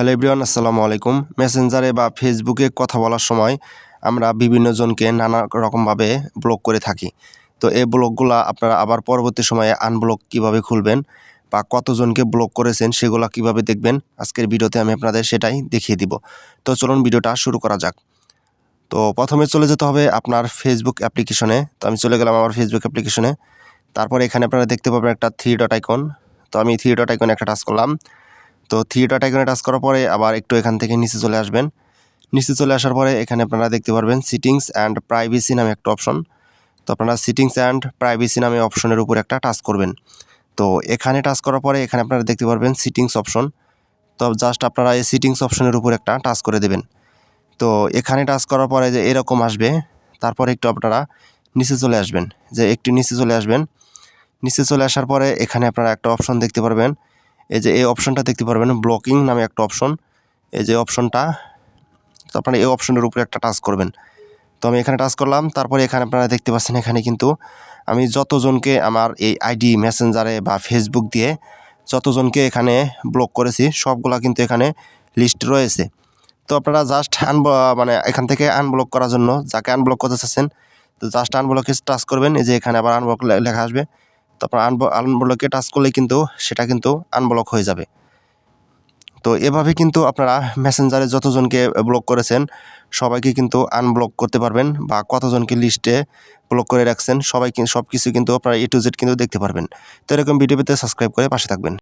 Hello everyone, আসসালামু আলাইকুম। মেসেঞ্জারে বা ফেসবুকে কথা বলার সময় আমরা বিভিন্ন জনকে নানা রকমভাবে ব্লক করে থাকি। তো এই ব্লকগুলা আপনারা আবার পরবর্তী সময়ে আনব্লক কীভাবে খুলবেন বা কতজনকে ব্লক করেছেন সেগুলো কীভাবে দেখবেন, আজকের ভিডিওতে আমি আপনাদের সেটাই দেখিয়ে দিব। তো চলুন ভিডিওটা শুরু করা যাক। তো প্রথমে চলে যেতে হবে আপনার ফেসবুক অ্যাপ্লিকেশনে তো আমি চলে গেলাম আমার ফেসবুক অ্যাপ্লিকেশনে তারপরে এখানে আপনারা দেখতে পাবেন একটা থ্রি ডট আইকন তো আমি থ্রি ডট আইকনে একটা টাচ করলাম। তো থ্রি ডট টাচ করার পরে আবার একটু এখান থেকে নিচে চলে আসবেন। নিচে চলে আসার পরে এখানে আপনারা দেখতে পারবেন সিটিংস অ্যান্ড প্রাইভেসি নামে একটা অপশন তো আপনারা সিটিংস অ্যান্ড প্রাইভেসি নামে অপশনের উপর একটা টাচ করবেন। তো এখানে টাচ করার পরে এখানে আপনারা দেখতে পারবেন সিটিংস অপশন তো জাস্ট আপনারা এই সিটিংস অপশনের উপর একটা টাচ করে দেবেন। তো এখানে টাচ করার পরে যে এরকম আসবে, তারপরে একটু আপনারা নিচে চলে আসবেন। যে একটু নিচে চলে আসবেন। নিচে চলে আসার পরে এখানে আপনারা একটা অপশন দেখতে পারবেন। এই যে এই অপশনটা দেখতে পারবেন ব্লকিং নামে একটা অপশন এই যে অপশনটা তো আপনারা এই অপশনের উপরে একটা টাচ করবেন। তো আমি এখানে টাচ করলাম, তারপরে এখানে আপনারা দেখতে পাচ্ছেন এখানে কিন্তু আমি যতজনকে আমার এই আইডি মেসেঞ্জারে বা ফেসবুক দিয়ে যতজনকে এখানে ব্লক করেছি, সবগুলা কিন্তু এখানে লিস্ট রয়েছে। তো আপনারা জাস্ট আনব মানে এখান থেকে আনব্লক করার জন্য যাকে আনব্লক করতে চাচ্ছেন, তো জাস্ট আনব্লকে টাচ করবেন, এই যে এখানে আবার আনব্লক লেখা আসবে। তো আনব আনব্লকে টাচ করলে কিন্তু সেটা কিন্তু আনব্লক হয়ে যাবে। তো এভাবে কিন্তু আপনারা মেসেঞ্জারে যতজনকে ব্লক করেছেন, সবাইকে কিন্তু আনব্লক করতে পারবেন বা কতজনকে লিস্টে ব্লক করে রাখছেন সবাই সব কিছু কিন্তু আপনারা এ টু জেড কিন্তু দেখতে পারবেন। তো এরকম ভিডিও পেতে সাবস্ক্রাইব করে পাশে থাকবেন।